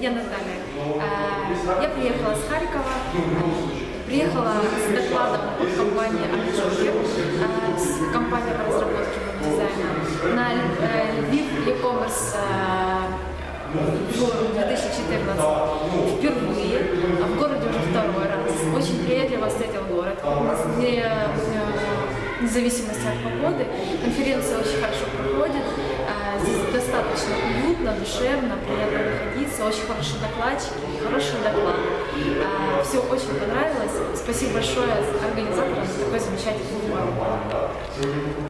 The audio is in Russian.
Я Наталья. Э, Я приехала с Харькова. Приехала с докладом от компании Альчугер, с компанией по разработке веб-дизайна на э, Львив e-commerce форум 2014 впервые, а в городе уже второй раз. Очень приятливо встретил город, не, э, вне зависимости от погоды. Конференция очень хорошо проходит, э, здесь достаточно уютно, душевно, приятно находиться, очень хорошие докладчики, хороший доклад. Все очень понравилось. Спасибо большое организаторам за такой замечательный форум.